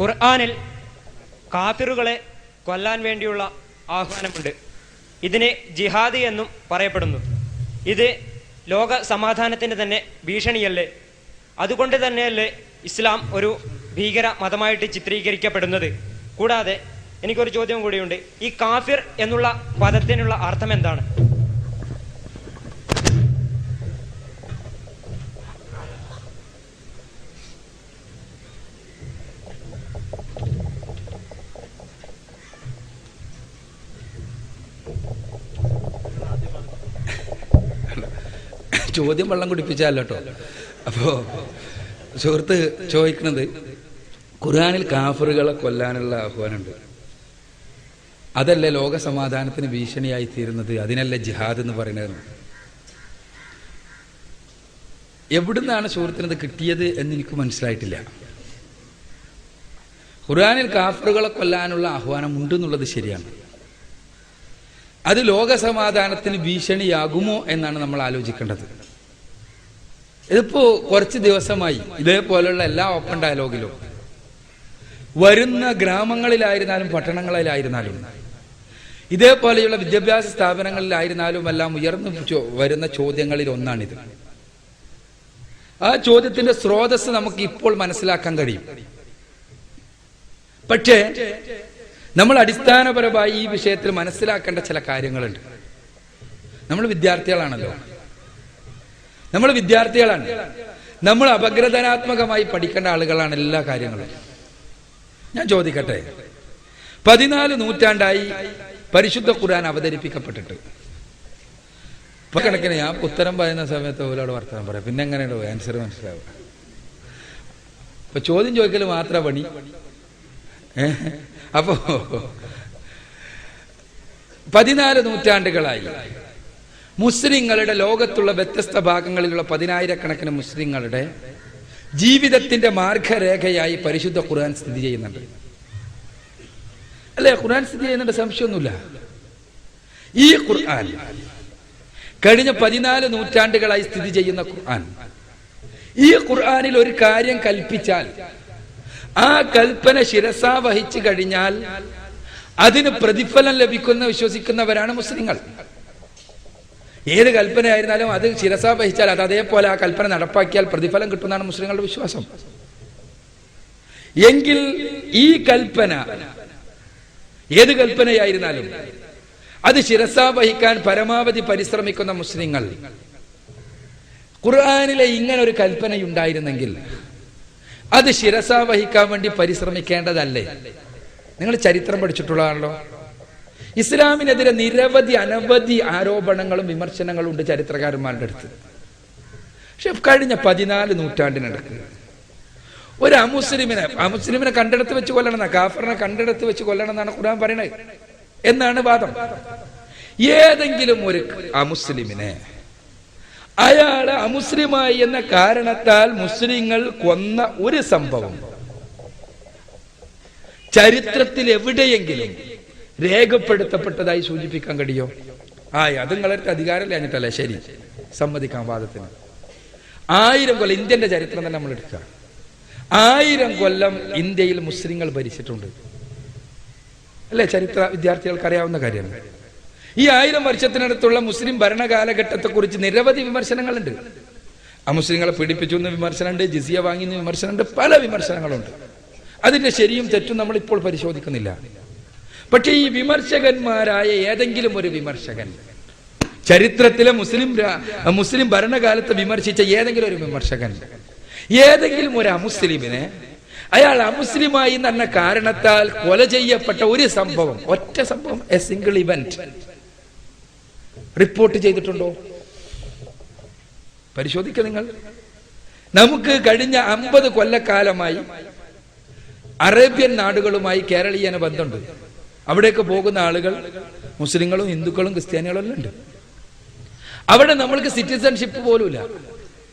ഖുർആനിൽ കാഫിറുകളെ കൊല്ലാൻ വേണ്ടിയുള്ള ആഹ്വാനമുണ്ട്. ഇതിനെ ജിഹാദി എന്നും പറയപ്പെടുന്നു. ഇത് ലോക സമാധാനത്തിന് തന്നെ ഭീഷണിയല്ലേ? അതുകൊണ്ട് തന്നെയല്ലേ ഇസ്ലാം ഒരു ഭീകര മതമായിട്ട് ചിത്രീകരിക്കപ്പെടുന്നത്. കൂടാതെ എനിക്കൊരു ചോദ്യം കൂടിയുണ്ട്. ഈ കാഫിർ എന്നുള്ള പദത്തിനുള്ള അർത്ഥം എന്താണ്? ചോദ്യം വെള്ളം കുടിപ്പിച്ചാലോ കേട്ടോ അപ്പോ സുഹൃത്ത് ചോദിക്കുന്നത് ഖുർആനിൽ കാഫറുകളെ കൊല്ലാനുള്ള ആഹ്വാനമുണ്ട്. അതല്ലേ ലോക സമാധാനത്തിന് ഭീഷണിയായി തീരുന്നത്? അതിനല്ലേ ജിഹാദ് എന്ന് പറയുന്നത്? എവിടുന്നാണ് സുഹൃത്തിന് ഇത് കിട്ടിയത് എന്ന് എനിക്ക് മനസ്സിലായിട്ടില്ല. ഖുർആനിൽ കാഫറുകളെ കൊല്ലാനുള്ള ആഹ്വാനം ഉണ്ടെന്നുള്ളത് ശരിയാണ്. അത് ലോകസമാധാനത്തിന് ഭീഷണിയാകുമോ എന്നാണ് നമ്മൾ ആലോചിക്കേണ്ടത്. ഇതിപ്പോ കുറച്ച് ദിവസമായി ഇതേപോലെയുള്ള എല്ലാ ഓപ്പൺ ഡയലോഗിലും വരുന്ന ഗ്രാമങ്ങളിലായിരുന്നാലും പട്ടണങ്ങളിലായിരുന്നാലും ഇതേപോലെയുള്ള വിദ്യാഭ്യാസ സ്ഥാപനങ്ങളിലായിരുന്നാലും എല്ലാം ഉയർന്നു വരുന്ന ചോദ്യങ്ങളിൽ ഒന്നാണിത്. ആ ചോദ്യത്തിന്റെ സ്രോതസ് നമുക്ക് ഇപ്പോൾ മനസ്സിലാക്കാൻ കഴിയും. പക്ഷേ നമ്മൾ അടിസ്ഥാനപരമായി ഈ വിഷയത്തിൽ മനസ്സിലാക്കേണ്ട ചില കാര്യങ്ങളുണ്ട്. നമ്മൾ വിദ്യാർത്ഥികളാണല്ലോ. നമ്മൾ വിദ്യാർത്ഥികളാണ്. നമ്മൾ അപഗ്രഥനാത്മകമായി പഠിക്കേണ്ട ആളുകളാണ് എല്ലാ കാര്യങ്ങളും. ഞാൻ ചോദിക്കട്ടെ? പതിനാല് നൂറ്റാണ്ടായി പരിശുദ്ധ ഖുർആൻ അവതരിപ്പിക്കപ്പെട്ടിട്ട്. കണക്കിന് ഞാൻ ഉത്തരം പറയുന്ന സമയത്ത് ഓരോട് വർത്തമാനം പറയാം. പിന്നെ എങ്ങനെയാണ് ആൻസർ മനസ്സിലാവുക ഇപ്പൊ ചോദ്യം ചോദിക്കൽ മാത്ര പണി? അപ്പോ പതിനാല് നൂറ്റാണ്ടുകളായി. മുസ്ലിങ്ങളുടെ ലോകത്തുള്ള വ്യത്യസ്ത ഭാഗങ്ങളിലുള്ള പതിനായിരക്കണക്കിന് മുസ്ലിങ്ങളുടെ ജീവിതത്തിന്റെ മാർഗരേഖയായി പരിശുദ്ധ ഖുർആൻ സ്ഥിതി ചെയ്യുന്നുണ്ട്. അല്ലെ ഖുർആൻ സ്ഥിതി ചെയ്യുന്നുണ്ട് സംശയമൊന്നുമില്ല. ഈ ഖുർആൻ കഴിഞ്ഞ പതിനാല് നൂറ്റാണ്ടുകളായി സ്ഥിതി ചെയ്യുന്ന ഖുർആൻ. ഈ ഖുർആനിൽ ഒരു കാര്യം കൽപ്പിച്ചാൽ ആ കൽപ്പന ശിരസാ വഹിച്ചു കഴിഞ്ഞാൽ അതിന് പ്രതിഫലം ലഭിക്കുന്ന വിശ്വസിക്കുന്നവരാണ് മുസ്ലിങ്ങൾ. ഏത് കൽപ്പനയായിരുന്നാലും അത് ശിരസാ വഹിച്ചാൽ അത് അതേപോലെ ആ കൽപ്പന നടപ്പാക്കിയാൽ പ്രതിഫലം കിട്ടുന്നതാണ് മുസ്ലിങ്ങളുടെ വിശ്വാസം. എങ്കിൽ ഈ കൽപ്പന ഏത് കൽപ്പനയായിരുന്നാലും അത് ശിരസാ വഹിക്കാൻ പരമാവധി പരിശ്രമിക്കുന്ന മുസ്ലിങ്ങൾ. ഖുർആാനിലെ ഇങ്ങനെ ഒരു കൽപ്പനയുണ്ടായിരുന്നെങ്കിൽ അത് ശിരസ വഹിക്കാൻ വേണ്ടി പരിശ്രമിക്കേണ്ടതല്ലേ? നിങ്ങൾ ചരിത്രം പഠിച്ചിട്ടുള്ളതാണല്ലോ. ഇസ്ലാമിനെതിരെ നിരവധി അനവധി ആരോപണങ്ങളും വിമർശനങ്ങളും ഉണ്ട് ചരിത്രകാരന്മാരുടെ അടുത്ത്. പക്ഷെ കഴിഞ്ഞ പതിനാല് നൂറ്റാണ്ടിനടുക്ക് ഒരു അമുസ്ലിമിനെ അമുസ്ലിമിനെ കണ്ടെടുത്ത് വെച്ച് കൊല്ലണം കാഫറിനെ കണ്ടെടുത്ത് വെച്ച് കൊല്ലണം എന്നാണ് ഖുർആൻ പറയുന്നത് എന്നാണ് വാദം. ഏതെങ്കിലും ഒരു അമുസ്ലിമിനെ അയാൾ അമുസ്ലിമായി എന്ന കാരണത്താൽ മുസ്ലിങ്ങൾ കൊന്ന ഒരു സംഭവം. ചരിത്രത്തിൽ എവിടെയെങ്കിലും രേഖപ്പെടുത്തപ്പെട്ടതായി സൂചിപ്പിക്കാൻ കഴിയോ? ആ അത് നിങ്ങളൊരു അധികാരം കഴിഞ്ഞിട്ടല്ലേ ശരി സമ്മതിക്കാം വാദത്തിന്. ആയിരം കൊല്ലം ഇന്ത്യന്റെ ചരിത്രം തന്നെ നമ്മൾ എടുക്കുക. ആയിരം കൊല്ലം ഇന്ത്യയിൽ മുസ്ലിങ്ങൾ ഭരിച്ചിട്ടുണ്ട്. അല്ലേ? ചരിത്ര വിദ്യാർത്ഥികൾക്ക് അറിയാവുന്ന കാര്യമാണ് ഈ ആയിരം വർഷത്തിനടുത്തുള്ള മുസ്ലിം ഭരണകാലഘട്ടത്തെ കുറിച്ച് നിരവധി വിമർശനങ്ങളുണ്ട്. ആ മുസ്ലിങ്ങളെ പീഡിപ്പിച്ചു എന്ന് വിമർശനമുണ്ട് ജിസിയ വാങ്ങി എന്ന് വിമർശനമുണ്ട് പല വിമർശനങ്ങളുണ്ട്. അതിന്റെ ശരിയും തെറ്റും നമ്മൾ ഇപ്പോൾ പരിശോധിക്കുന്നില്ല. പക്ഷേ ഈ വിമർശകന്മാരായ ഏതെങ്കിലും ഒരു വിമർശകൻ ചരിത്രത്തിലെ മുസ്ലിം മുസ്ലിം ഭരണകാലത്ത് വിമർശിച്ച ഏതെങ്കിലും ഒരു വിമർശകൻ ഏതെങ്കിലും ഒരു അമുസ്ലിമിനെ അയാൾ അമുസ്ലിമായി എന്ന കാരണത്താൽ കൊല ചെയ്യപ്പെട്ട ഒരു സംഭവം ഒറ്റ സംഭവം എ സിംഗിൾ ഇവന്റ് റിപ്പോർട്ട് ചെയ്തിട്ടുണ്ടോ? പരിശോധിക്ക നിങ്ങൾ. നമുക്ക് കഴിഞ്ഞ അമ്പത് കൊല്ലക്കാലമായി അറേബ്യൻ നാടുകളുമായി കേരളീയന ബന്ധമുണ്ട്. അവിടേക്ക് പോകുന്ന ആളുകൾ മുസ്ലിങ്ങളും ഹിന്ദുക്കളും ക്രിസ്ത്യാനികളും എല്ലാം ഉണ്ട്. അവിടെ നമ്മൾക്ക് സിറ്റിസൺഷിപ്പ് പോലുമില്ല.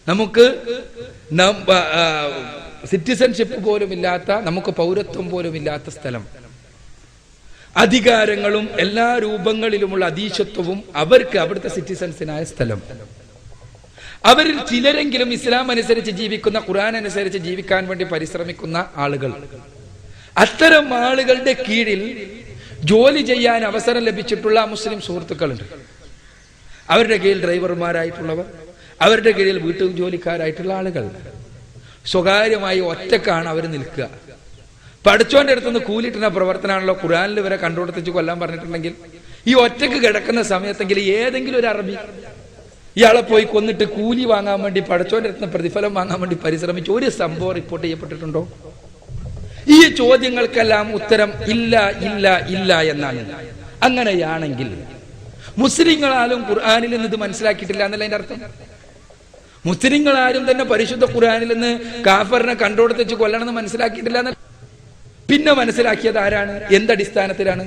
നമുക്ക് സിറ്റിസൺഷിപ്പ് പോലും ഇല്ലാത്ത നമുക്ക് പൗരത്വം പോലും ഇല്ലാത്ത സ്ഥലം. അധികാരങ്ങളും എല്ലാ രൂപങ്ങളിലുമുള്ള അതീശത്വവും അവർക്ക് അവിടുത്തെ സിറ്റിസൺസിനായ സ്ഥലം. അവരിൽ ചിലരെങ്കിലും ഇസ്ലാം അനുസരിച്ച് ജീവിക്കുന്ന ഖുറാൻ അനുസരിച്ച് ജീവിക്കാൻ വേണ്ടി പരിശ്രമിക്കുന്ന ആളുകൾ. അത്തരം ആളുകളുടെ കീഴിൽ ജോലി ചെയ്യാൻ അവസരം ലഭിച്ചിട്ടുള്ള മുസ്ലിം സുഹൃത്തുക്കളുണ്ട്. അവരുടെ കീഴിൽ ഡ്രൈവർമാരായിട്ടുള്ളവർ അവരുടെ കീഴിൽ വീട്ടു ജോലിക്കാരായിട്ടുള്ള ആളുകൾ. സ്വകാര്യമായി ഒറ്റക്കാണ് അവർ നിൽക്കുക. പഠിച്ചോന്റെ അടുത്തുനിന്ന് കൂലിട്ടുന്ന പ്രവർത്തനമാണല്ലോ ഖുറാനിൽ വരെ കണ്ടുകൊടുത്തിച്ച് കൊല്ലാൻ പറഞ്ഞിട്ടുണ്ടെങ്കിൽ. ഈ ഒറ്റയ്ക്ക് കിടക്കുന്ന സമയത്തെങ്കിൽ ഏതെങ്കിലും ഒരു അറബി ഇയാളെ പോയി കൊന്നിട്ട് കൂലി വാങ്ങാൻ വേണ്ടി പഠിച്ചോന്റെ അടുത്തുനിന്ന് പ്രതിഫലം വാങ്ങാൻ വേണ്ടി പരിശ്രമിച്ച് ഒരു സംഭവം റിപ്പോർട്ട് ചെയ്യപ്പെട്ടിട്ടുണ്ടോ? ഈ ചോദ്യങ്ങൾക്കെല്ലാം ഉത്തരം ഇല്ല ഇല്ല ഇല്ല എന്നാണ്. അങ്ങനെയാണെങ്കിൽ മുസ്ലിങ്ങളാലും ഖുർആാനിൽ നിന്ന് ഇത് മനസ്സിലാക്കിയിട്ടില്ല എന്നല്ല അതിന്റെ അർത്ഥം. മുസ്ലിങ്ങളാരും തന്നെ പരിശുദ്ധ ഖുർആാനിൽ നിന്ന് കാഫറിനെ കണ്ടോടത്തിച്ച് കൊല്ലണമെന്ന് മനസ്സിലാക്കിയിട്ടില്ല പിന്നെ മനസ്സിലാക്കിയത് ആരാണ്? എന്തടിസ്ഥാനത്തിലാണ്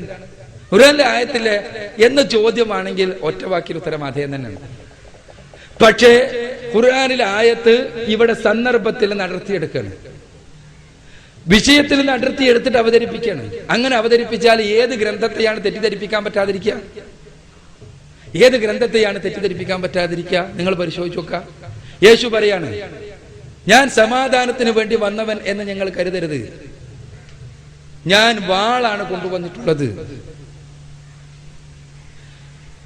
ഖുർആാനിലെ ആയത്തിലെ എന്ന ചോദ്യമാണെങ്കിൽ ഒറ്റ വാക്കിൽ ഉത്തരം അദ്ദേഹം തന്നെയാണ് പക്ഷേ ഖുർആാനിലെ ആയത്ത് ഇവിടെ സന്ദർഭത്തിൽ നടത്തിയെടുക്കുകയാണ് വിഷയത്തിൽ നിന്ന് അടർത്തി എടുത്തിട്ട് അവതരിപ്പിക്കണം. അങ്ങനെ അവതരിപ്പിച്ചാൽ ഏത് ഗ്രന്ഥത്തെയാണ് തെറ്റിദ്ധരിപ്പിക്കാൻ പറ്റാതിരിക്കുക? ഏത് ഗ്രന്ഥത്തെയാണ് തെറ്റിദ്ധരിപ്പിക്കാൻ പറ്റാതിരിക്കുക? നിങ്ങൾ പരിശോധിച്ചു നോക്കുക. യേശു പറയാണ് ഞാൻ സമാധാനത്തിന് വേണ്ടി വന്നവൻ എന്ന് ഞങ്ങൾ കരുതരുത്. ഞാൻ വാളാണ് കൊണ്ടുവന്നിട്ടുള്ളത്.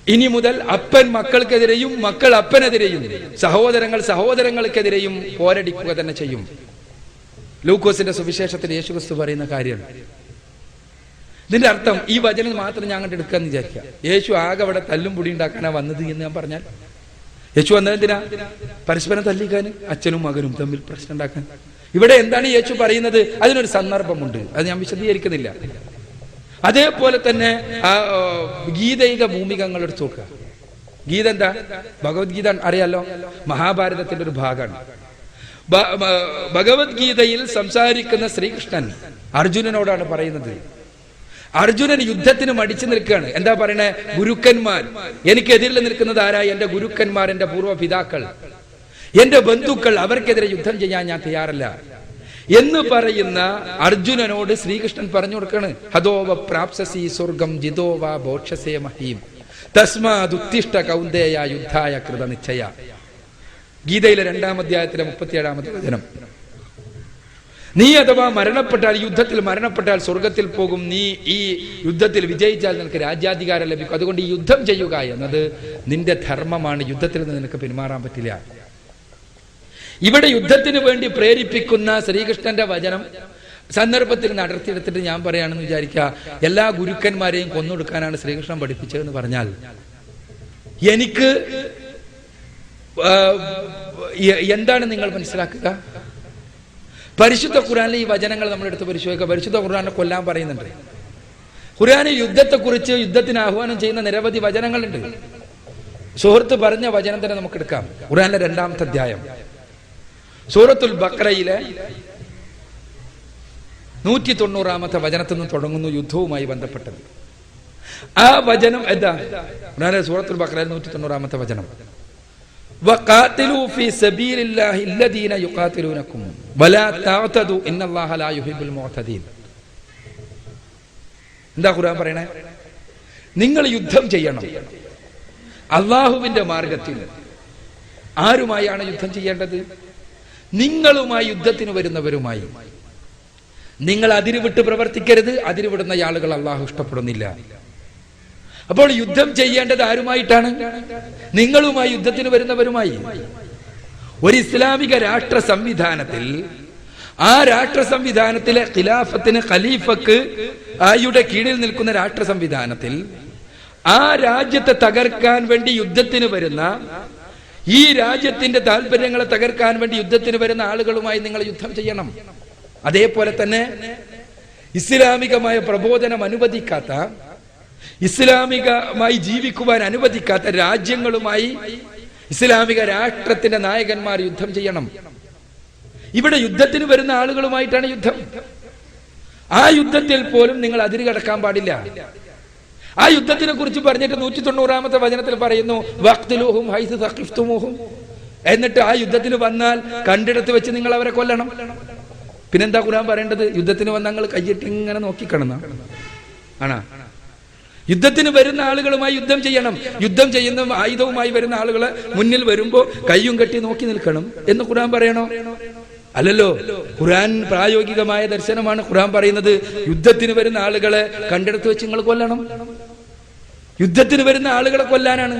ഇനി മുതൽ അപ്പൻ മക്കൾക്കെതിരെയും മക്കൾ അപ്പനെതിരെയും സഹോദരങ്ങൾ സഹോദരങ്ങൾക്കെതിരെയും പോരടിക്കുക തന്നെ ചെയ്യും. ലൂക്കോസിന്റെ സുവിശേഷത്തിൽ യേശുക്രിസ്തു പറയുന്ന കാര്യം. ഇതിന്റെ അർത്ഥം ഈ വചനം മാത്രം ഞാൻ അങ്ങോട്ട് എടുക്കാന്ന് വിചാരിക്കുക. യേശു ആകെ അവിടെ തല്ലും പൊടി ഉണ്ടാക്കാനാ വന്നത് എന്ന് ഞാൻ പറഞ്ഞാൽ. യേശു വന്നതെന്തിനാ? പരസ്പരം തല്ലിക്കാൻ അച്ഛനും മകനും തമ്മിൽ പ്രശ്നം ഉണ്ടാക്കാൻ. ഇവിടെ എന്താണ് യേശു പറയുന്നത്? അതിനൊരു സന്ദർഭമുണ്ട്. അത് ഞാൻ വിശദീകരിക്കുന്നില്ല. അതേപോലെ തന്നെ ഗീതയിക ഭൂമികങ്ങൾ എടുത്തു നോക്കുക. ഗീത എന്താ? ഭഗവത്ഗീത അറിയാലോ? മഹാഭാരതത്തിന്റെ ഒരു ഭാഗമാണ്. ഭഗവത്ഗീതയിൽ സംസാരിക്കുന്ന ശ്രീകൃഷ്ണൻ അർജുനനോടാണ് പറയുന്നത്. അർജുനൻ യുദ്ധത്തിന് മടിച്ചു നിൽക്കുകയാണ്. എന്താ പറയണേ? ഗുരുക്കന്മാർ. എനിക്കെതിരിൽ നിൽക്കുന്നത് ആരാ? എന്റെ ഗുരുക്കന്മാർ എന്റെ പൂർവ പിതാക്കൾ എന്റെ ബന്ധുക്കൾ അവർക്കെതിരെ യുദ്ധം ചെയ്യാൻ ഞാൻ തയ്യാറല്ല. എന്ന് പറയുന്ന അർജുനനോട് ശ്രീകൃഷ്ണൻ പറഞ്ഞു കൊടുക്കാണ് ഹതോവ പ്രാപ്സസി സ്വർഗം ജിതോവ ബോക്ഷസേ മഹീം. തസ്മാതുത്തിഷ്ട കൗന്ദേയ യുദ്ധായ കൃത നിശ്ചയ. ഗീതയിലെ രണ്ടാം അധ്യായത്തിലെ മുപ്പത്തിയേഴാമത്തെ വചനം. നീ അഥവാ മരണപ്പെട്ടാൽ യുദ്ധത്തിൽ മരണപ്പെട്ടാൽ സ്വർഗത്തിൽ പോകും. നീ ഈ യുദ്ധത്തിൽ വിജയിച്ചാൽ നിനക്ക് രാജ്യാധികാരം ലഭിക്കും. അതുകൊണ്ട് ഈ യുദ്ധം ചെയ്യുക എന്നത് നിന്റെ ധർമ്മമാണ്. യുദ്ധത്തിൽ നിന്ന് നിനക്ക് പിന്മാറാൻ പറ്റില്ല. ഇവിടെ യുദ്ധത്തിന് വേണ്ടി പ്രേരിപ്പിക്കുന്ന ശ്രീകൃഷ്ണന്റെ വചനം സന്ദർഭത്തിൽ നടത്തിയെടുത്തിട്ട് ഞാൻ പറയുകയാണെന്ന് വിചാരിക്കുക എല്ലാ ഗുരുക്കന്മാരെയും കൊന്നൊടുക്കാനാണ് ശ്രീകൃഷ്ണൻ പഠിപ്പിച്ചതെന്ന് പറഞ്ഞാൽ എനിക്ക് എന്താണ് നിങ്ങൾ മനസ്സിലാക്കുക? പരിശുദ്ധ ഖുറാനിലെ ഈ വചനങ്ങൾ നമ്മൾ എടുത്ത് പരിശോധിക്കുക. പരിശുദ്ധ ഖുറാനെ കൊല്ലാൻ പറയുന്നുണ്ട്. ഖുറാനിൽ യുദ്ധത്തെക്കുറിച്ച് യുദ്ധത്തിന് ആഹ്വാനം ചെയ്യുന്ന നിരവധി വചനങ്ങളുണ്ട്. സുഹൃത്ത് പറഞ്ഞ വചനം തന്നെ നമുക്ക് എടുക്കാം. ഖുറാനിലെ രണ്ടാമത്തെ അധ്യായം. സൂറത്തുൽ ബക്രയിലെ നൂറ്റി തൊണ്ണൂറാമത്തെ വചനത്തിൽ നിന്ന് തുടങ്ങുന്നു യുദ്ധവുമായി ബന്ധപ്പെട്ടത്. ആ വചനം എന്താ? സൂറത്തുൽ ബക്രയിൽ നൂറ്റി തൊണ്ണൂറാമത്തെ വചനം എന്താ പറയണേ? നിങ്ങൾ യുദ്ധം ചെയ്യണം. അള്ളാഹുവിന്റെ മാർഗത്തിൽ ആരുമായാണ് യുദ്ധം ചെയ്യേണ്ടത്? നിങ്ങളുമായി യുദ്ധത്തിന് വരുന്നവരുമായി. നിങ്ങൾ അതിരുവിട്ട് പ്രവർത്തിക്കരുത് അതിരുവിടുന്ന ആളുകൾ അള്ളാഹു ഇഷ്ടപ്പെടുന്നില്ല. അപ്പോൾ യുദ്ധം ചെയ്യേണ്ടത് ആരുമായിട്ടാണ്? നിങ്ങളുമായി യുദ്ധത്തിന് വരുന്നവരുമായി. ഒരു ഇസ്ലാമിക രാഷ്ട്ര സംവിധാനത്തിൽ ആ രാഷ്ട്ര സംവിധാനത്തിലെ ഖിലാഫത്തിന് ഖലീഫക്ക് ആയുടെ കീഴിൽ നിൽക്കുന്ന രാഷ്ട്ര സംവിധാനത്തിൽ ആ രാജ്യത്തെ തകർക്കാൻ വേണ്ടി യുദ്ധത്തിന് വരുന്ന ഈ രാജ്യത്തിന്റെ താല്പര്യങ്ങളെ തകർക്കാൻ വേണ്ടി യുദ്ധത്തിന് വരുന്ന ആളുകളുമായി നിങ്ങൾ യുദ്ധം ചെയ്യണം. അതേപോലെ തന്നെ ഇസ്ലാമികമായ പ്രബോധനം അനുവദിക്കാത്ത ഇസ്ലാമികമായി ജീവിക്കുവാൻ അനുവദിക്കാത്ത രാജ്യങ്ങളുമായി ഇസ്ലാമിക രാഷ്ട്രത്തിന്റെ നായകന്മാർ യുദ്ധം ചെയ്യണം. ഇവിടെ യുദ്ധത്തിന് വരുന്ന ആളുകളുമായിട്ടാണ് യുദ്ധം. ആ യുദ്ധത്തിൽ പോലും നിങ്ങൾ അതിര് കടക്കാൻ പാടില്ല. ആ യുദ്ധത്തിനെ കുറിച്ച് പറഞ്ഞിട്ട് നൂറ്റി തൊണ്ണൂറാമത്തെ വചനത്തിൽ പറയുന്നു വഖ്തിലൂഹും ഹൈസ് തഖിഫ്തുമൂഹും എന്നിട്ട് ആ യുദ്ധത്തിന് വന്നാൽ കണ്ടിടത്ത് വെച്ച് നിങ്ങൾ അവരെ കൊല്ലണം. പിന്നെന്താ ഖുർആൻ പറയേണ്ടത്? യുദ്ധത്തിന് വന്ന നിങ്ങൾ കയ്യിട്ട് ഇങ്ങനെ നോക്കിക്കണന്ന ആണാ? യുദ്ധത്തിന് വരുന്ന ആളുകളുമായി യുദ്ധം ചെയ്യണം. യുദ്ധം ചെയ്യുന്ന ആയുധവുമായി വരുന്ന ആളുകളെ മുന്നിൽ വരുമ്പോ കയ്യും കെട്ടി നോക്കി നിൽക്കണം എന്ന് ഖുർആൻ പറയണോ? അല്ലല്ലോ. ഖുർആൻ പ്രായോഗികമായ ദർശനമാണ് ഖുർആൻ പറയുന്നത്. യുദ്ധത്തിന് വരുന്ന ആളുകളെ കണ്ടെടുത്ത് വെച്ച് നിങ്ങൾ കൊല്ലണം. യുദ്ധത്തിന് വരുന്ന ആളുകളെ കൊല്ലാനാണ്.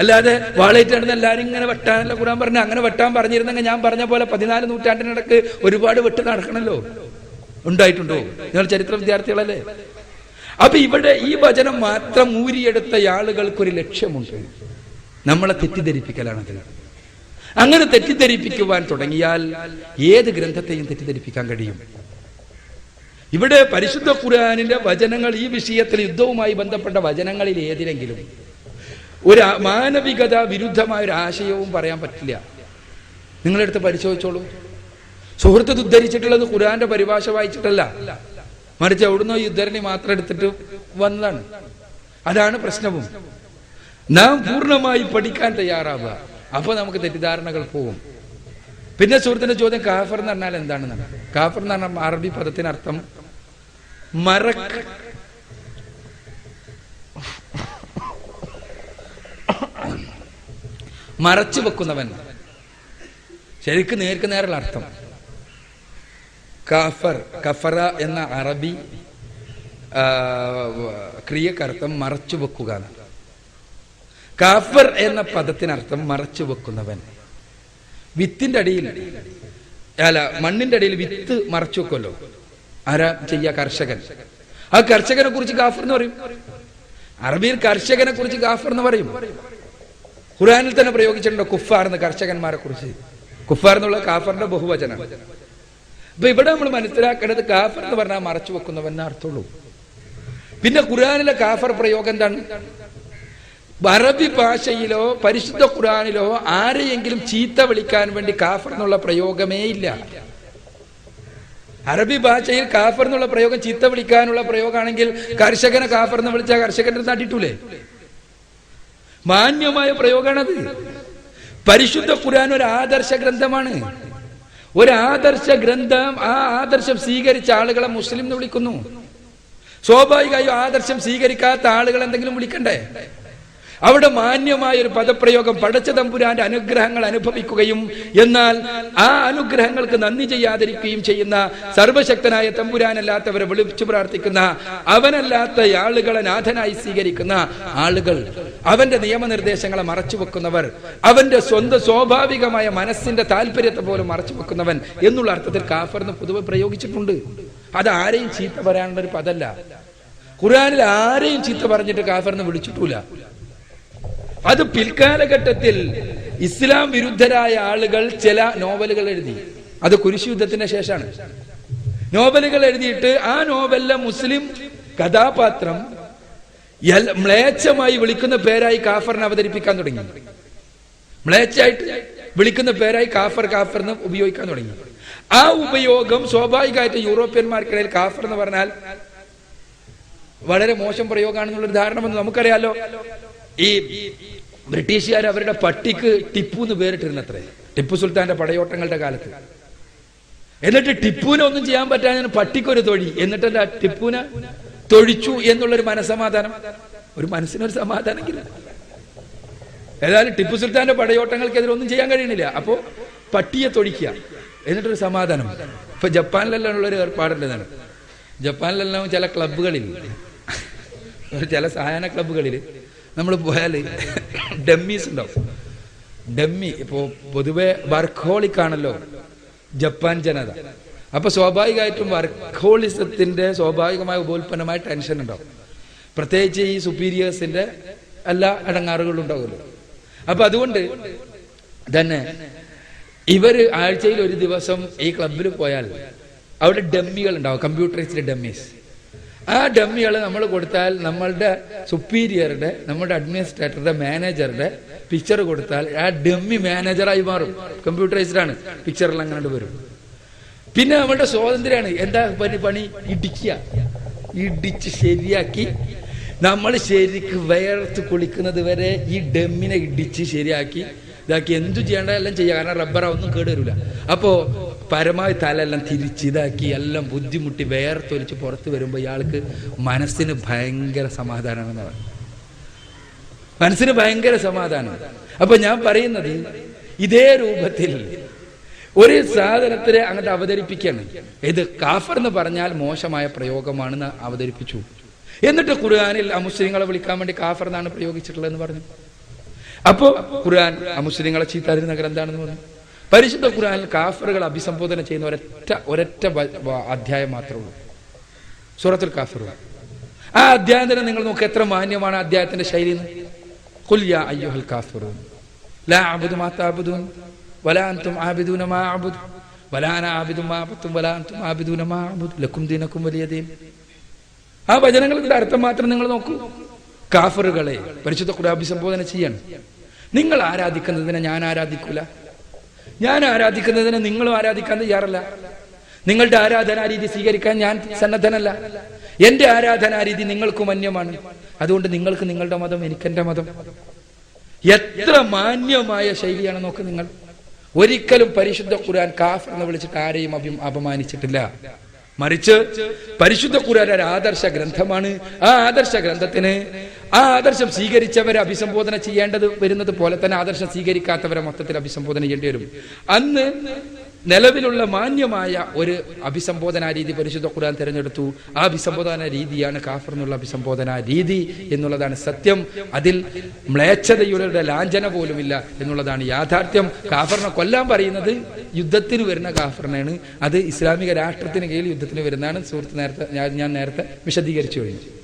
അല്ലാതെ വാളേറ്റ് നടന്ന എല്ലാവരും ഇങ്ങനെ വെട്ടാനല്ല ഖുർആൻ പറഞ്ഞു. അങ്ങനെ വെട്ടാൻ പറഞ്ഞിരുന്നെങ്കിൽ ഞാൻ പറഞ്ഞ പോലെ പതിനാല് നൂറ്റാണ്ടിനിടക്ക് ഒരുപാട് വെട്ട് നടക്കണല്ലോ. ഉണ്ടായിട്ടുണ്ടോ? നിങ്ങൾ ചരിത്ര വിദ്യാർത്ഥികളല്ലേ? അപ്പൊ ഇവിടെ ഈ വചനം മാത്രം ഊരിയെടുത്ത ആളുകൾക്കൊരു ലക്ഷ്യമുണ്ട്. നമ്മളെ തെറ്റിദ്ധരിപ്പിക്കലാണത് അങ്ങനെ തെറ്റിദ്ധരിപ്പിക്കുവാൻ തുടങ്ങിയാൽ ഏത് ഗ്രന്ഥത്തെയും തെറ്റിദ്ധരിപ്പിക്കാൻ കഴിയും? ഇവിടെ പരിശുദ്ധ ഖുർആാനിന്റെ വചനങ്ങൾ ഈ വിഷയത്തിൽ യുദ്ധവുമായി ബന്ധപ്പെട്ട വചനങ്ങളിൽ ഏതിനെങ്കിലും ഒരു മാനവികത വിരുദ്ധമായ ഒരു ആശയവും പറയാൻ പറ്റില്ല. നിങ്ങളെടുത്ത് പരിശോധിച്ചോളൂ. സുഹൃത്ത് ഉദ്ധരിച്ചിട്ടുള്ളത് ഖുർആന്റെ പരിഭാഷ വായിച്ചിട്ടല്ല. മറിച്ച് എവിടുന്നോ ഈ ഉദ്ധരണി മാത്രം എടുത്തിട്ട് വന്നതാണ്. അതാണ് പ്രശ്നവും. നാം പൂർണമായി പഠിക്കാൻ തയ്യാറാവുക. അപ്പൊ നമുക്ക് തെറ്റിദ്ധാരണകൾ പോകും പിന്നെ സുഹൃത്തിന്റെ ചോദ്യം കാഫർ എന്ന് പറഞ്ഞാൽ എന്താണെന്നാണ്? കാഫർ എന്ന് പറഞ്ഞാൽ അറബി പദത്തിനർത്ഥം മറക്ക്. മറച്ചു വെക്കുന്നവൻ. ശരിക്കും നേർക്ക് നേരുള്ള അർത്ഥം. കഫർ കഫറ എന്ന അറബി ക്രിയക്കർത്ഥം മറച്ചു വെക്കുക കാഫർ എന്ന പദത്തിനർത്ഥം മറച്ചു വെക്കുന്നവൻ. വിത്തിന്റെ അടിയിൽ അല്ല മണ്ണിന്റെ അടിയിൽ വിത്ത് മറച്ചു വെക്കുമല്ലോ. ആരാ ചെയ്യ കർഷകൻ? ആ കർഷകനെ കുറിച്ച് ഗാഫർ എന്ന് പറയും. അറബിയിൽ കർഷകനെ കുറിച്ച് ഗാഫർ എന്ന് പറയും. ഖുറാനിൽ തന്നെ പ്രയോഗിച്ചിട്ടുണ്ട് കുഫാർ എന്ന് കർഷകന്മാരെ കുറിച്ച്. കുഫാർ എന്നുള്ള കാഫറിന്റെ ബഹുവചനം. അപ്പൊ ഇവിടെ നമ്മൾ മനസ്സിലാക്കേണ്ടത് കാഫർ എന്ന് പറഞ്ഞാൽ മറച്ചു വെക്കുന്നവൻ അർത്ഥമുള്ളൂ. പിന്നെ ഖുറാനിലെ കാഫർ പ്രയോഗം എന്താണ്? അറബി ഭാഷയിലോ പരിശുദ്ധ ഖുറാനിലോ ആരെയെങ്കിലും ചീത്ത വിളിക്കാൻ വേണ്ടി കാഫർ എന്നുള്ള പ്രയോഗമേ ഇല്ല. അറബി ഭാഷയിൽ കാഫർ എന്നുള്ള പ്രയോഗം ചീത്ത വിളിക്കാനുള്ള പ്രയോഗമാണെങ്കിൽ കർഷകനെ കാഫർ എന്ന് വിളിച്ചാൽ കർഷകന്റെ തട്ടിട്ടൂലേ മാന്യമായ പ്രയോഗമാണത്. പരിശുദ്ധ ഖുർആൻ ഒരു ആദർശ ഗ്രന്ഥമാണ്. ഒരു ആദർശ ഗ്രന്ഥം ആ ആദർശം സ്വീകരിച്ച ആളുകളെ മുസ്ലിം എന്ന് വിളിക്കുന്നു. സ്വാഭാവികമായും ആദർശം സ്വീകരിക്കാത്ത ആളുകൾ എന്തെങ്കിലും വിളിക്കണ്ടേ? അവിടെ മാന്യമായ ഒരു പദപ്രയോഗം പടച്ച തമ്പുരാന്റെ അനുഗ്രഹങ്ങൾ അനുഭവിക്കുകയും എന്നാൽ ആ അനുഗ്രഹങ്ങൾക്ക് നന്ദി ചെയ്യാതിരിക്കുകയും ചെയ്യുന്ന സർവശക്തനായ തമ്പുരാനല്ലാത്തവരെ വിളിച്ചു പ്രാർത്ഥിക്കുന്ന അവനല്ലാത്ത ആളുകളെ നാഥനായി സ്വീകരിക്കുന്ന ആളുകൾ അവന്റെ നിയമനിർദ്ദേശങ്ങളെ മറച്ചു വെക്കുന്നവർ അവന്റെ സ്വന്തം സ്വാഭാവികമായ മനസ്സിന്റെ താല്പര്യത്തെ പോലും മറച്ചു വെക്കുന്നവൻ എന്നുള്ള അർത്ഥത്തിൽ കാഫർ എന്ന് പൊതുവെ പ്രയോഗിച്ചിട്ടുണ്ട്. അത് ആരെയും ചീത്ത പറയാനുള്ള ഒരു പദല്ല. ഖുർആനിൽ ആരെയും ചീത്ത പറഞ്ഞിട്ട് കാഫർ എന്ന് വിളിച്ചിട്ടില്ല അത് പിൽക്കാലഘട്ടത്തിൽ ഇസ്ലാം വിരുദ്ധരായ ആളുകൾ ചില നോവലുകൾ എഴുതി. അത് കുരിശു യുദ്ധത്തിന് ശേഷമാണ്. നോവലുകൾ എഴുതിയിട്ട് ആ നോവലിലെ മുസ്ലിം കഥാപാത്രം മ്ലേച്ഛമായി വിളിക്കുന്ന പേരായി കാഫറിനെ അവതരിപ്പിക്കാൻ തുടങ്ങി. മ്ലേച്ഛായിട്ട് വിളിക്കുന്ന പേരായി കാഫർ കാഫർ എന്ന് ഉപയോഗിക്കാൻ തുടങ്ങി. ആ ഉപയോഗം സ്വാഭാവികമായിട്ട് യൂറോപ്യന്മാർക്കിടയിൽ കാഫർ എന്ന് പറഞ്ഞാൽ വളരെ മോശം പ്രയോഗമാണെന്നുള്ളൊരു ധാരണ വന്നു. നമുക്കറിയാലോ? ഈ ബ്രിട്ടീഷുകാർ അവരുടെ പട്ടിക്ക് ടിപ്പു എന്ന് പേരിട്ടിരുന്നത്രേ ടിപ്പു സുൽത്താന്റെ പടയോട്ടങ്ങളുടെ കാലത്ത്. എന്നിട്ട് ടിപ്പുവിനെ ഒന്നും ചെയ്യാൻ പറ്റാൻ പട്ടിക്കൊരു തൊഴി. എന്നിട്ട് എന്താ ടിപ്പുവിനെ തൊഴിച്ചു എന്നുള്ളൊരു മനസമാധാനം. ഒരു മനസ്സിനൊരു സമാധാനമെങ്കിലും ഏതായാലും ടിപ്പു സുൽത്താന്റെ പടയോട്ടങ്ങൾക്കെതിരെ ഒന്നും ചെയ്യാൻ കഴിയണില്ല. അപ്പോ പട്ടിയെ തൊഴിക്കുക. എന്നിട്ടൊരു സമാധാനം. ഇപ്പൊ ജപ്പാനിലെല്ലാം ഉള്ളൊരു ഏർപ്പാടുണ്ടെന്നാണ് ജപ്പാനിലെല്ലാം ചില ക്ലബുകളിൽ ചില സഹായന ക്ലബുകളിൽ നമ്മൾ പോയാൽ ഡമ്മീസ് ഉണ്ടാവും. ഡമ്മി ഇപ്പോ പൊതുവെ വർക്കോളിക് ആണല്ലോ ജപ്പാൻ ജനത. അപ്പൊ സ്വാഭാവികമായിട്ടും വർക്കോളിസത്തിന്റെ സ്വാഭാവികമായ ഉപോൽപ്പന്നമായ ടെൻഷൻ ഉണ്ടാവും. പ്രത്യേകിച്ച് ഈ സുപ്പീരിയേഴ്സിന്റെ എല്ലാ അടങ്ങാറുകളും ഉണ്ടാവുമല്ലോ. അപ്പൊ അതുകൊണ്ട് തന്നെ ഇവർ ആഴ്ചയിൽ ഒരു ദിവസം ഈ ക്ലബിൽ പോയാൽ അവിടെ ഡമ്മികൾ ഉണ്ടാവും കമ്പ്യൂട്ടറൈസ്ഡ് ഡമ്മീസ്. ആ ഡമ്മികൾ നമ്മൾ കൊടുത്താൽ നമ്മളുടെ സുപ്പീരിയറുടെ നമ്മുടെ അഡ്മിനിസ്ട്രേറ്ററുടെ മാനേജറുടെ പിക്ചർ കൊടുത്താൽ ആ ഡമ്മി മാനേജറായി മാറും. കമ്പ്യൂട്ടറൈസ്ഡ് ആണ്. പിക്ചറിൽ അങ്ങനെ വരും. പിന്നെ നമ്മളുടെ സ്വാതന്ത്ര്യമാണ്. എന്താ പണി? പണി ഇടിക്കുക. ഇടിച്ച് ശരിയാക്കി. നമ്മൾ ശരിക്ക് വയർത്ത് കുളിക്കുന്നത് വരെ ഈ ഡമ്മിനെ ഇടിച്ച് ശരിയാക്കി. ഇതാക്കി എന്തു ചെയ്യേണ്ട എല്ലാം ചെയ്യുക കാരണം റബ്ബർ ഒന്നും കേടുവരില്ല അപ്പോ പരമാവധി തലെല്ലാം തിരിച്ചിതാക്കി എല്ലാം ബുദ്ധിമുട്ടി വേർത്തൊലിച്ച് പുറത്ത് വരുമ്പോൾ ഇയാൾക്ക് മനസ്സിന് ഭയങ്കര സമാധാനമാണ് മനസ്സിന് ഭയങ്കര സമാധാനം. അപ്പൊ ഞാൻ പറയുന്നത് ഇതേ രൂപത്തിൽ ഒരു സാധനത്തിനെ അങ്ങോട്ട് അവതരിപ്പിക്കണം ഇത് കാഫർ എന്ന് പറഞ്ഞാൽ മോശമായ പ്രയോഗമാണെന്ന് അവതരിപ്പിച്ചു. എന്നിട്ട് ഖുർആനിൽ അമുസ്ലിങ്ങളെ വിളിക്കാൻ വേണ്ടി കാഫർ എന്നാണ് പ്രയോഗിച്ചിട്ടുള്ളതെന്ന് പറഞ്ഞു. അപ്പോ ഖുർആൻ അമുസ്ലിങ്ങളെ ചീത്താതിരുന്ന ഗ്രന്ഥാണെന്ന് പറഞ്ഞു. പരിശുദ്ധ ഖുർആനിൽ കാഫറുകൾ അഭിസംബോധന ചെയ്യുന്ന ഒരൊറ്റ ഒരൊറ്റ അധ്യായം മാത്രമേ ഉള്ളൂ. സൂറത്തുൽ കാഫറുകൾ. ആ അധ്യായം തന്നെ നിങ്ങൾ നോക്ക് എത്ര മാന്യമാണ് അധ്യായത്തിന്റെ ശൈലി ും ലാ വലാ അൻതും ആബിദൂന മാ ആബിദു മാ വലാ അൻതും ആബിദൂന മാ ലക്കും ദീൻ. ആ വചനങ്ങളുടെ അർത്ഥം മാത്രം നിങ്ങൾ നോക്കൂ. കാഫറുകളെ പരിശുദ്ധ കൂടെ അഭിസംബോധന ചെയ്യണം. നിങ്ങൾ ആരാധിക്കുന്നതിനെ ഞാൻ ആരാധിക്കൂല? ഞാൻ ആരാധിക്കുന്നതിന് നിങ്ങളും ആരാധിക്കാൻ തയ്യാറല്ല. നിങ്ങളുടെ ആരാധനാ രീതി സ്വീകരിക്കാൻ ഞാൻ സന്നദ്ധനല്ല. എന്റെ ആരാധനാ രീതി നിങ്ങൾക്കും അന്യമാണ്. അതുകൊണ്ട് നിങ്ങൾക്ക് നിങ്ങളുടെ മതം എനിക്കെന്റെ മതം. എത്ര മാന്യമായ ശൈലിയാണ് നോക്ക് നിങ്ങൾ. ഒരിക്കലും പരിശുദ്ധ ഖുർആൻ കാഫ് എന്ന് വിളിച്ചിട്ട് ആരെയും അഭി അപമാനിച്ചിട്ടില്ല. മറിച്ച് പരിശുദ്ധ കുരാൻ ഒരു ആദർശ ഗ്രന്ഥമാണ്. ആ ആദർശ ഗ്രന്ഥത്തിന് ആ ആദർശം സ്വീകരിച്ചവരെ അഭിസംബോധന ചെയ്യേണ്ടത് വരുന്നത് പോലെ തന്നെ ആദർശം സ്വീകരിക്കാത്തവരെ മൊത്തത്തിൽ അഭിസംബോധന ചെയ്യേണ്ടി വരും. അന്ന് നിലവിലുള്ള മാന്യമായ ഒരു അഭിസംബോധന രീതി പരിശുദ്ധ ഖുർആൻ തിരഞ്ഞെടുത്തു. ആ അഭിസംബോധന രീതിയാണ് കാഫർ എന്നുള്ള അഭിസംബോധന രീതി എന്നുള്ളതാണ് സത്യം. അതിൽ മ്ലേച്ഛതയുടെ ലാഞ്ചന പോലുമില്ല എന്നുള്ളതാണ് യാഥാർത്ഥ്യം. കാഫറിനെ കൊല്ലാൻ പറയുന്നത് യുദ്ധത്തിന് വരുന്ന കാഫറിനാണ് അത് ഇസ്ലാമിക രാഷ്ട്രത്തിന് കീഴിൽ യുദ്ധത്തിന് വരുന്നതാണ്. സുഹൃത്ത് നേരത്തെ ഞാൻ- ഞാൻ നേരത്തെ വിശദീകരിച്ചു കഴിഞ്ഞു.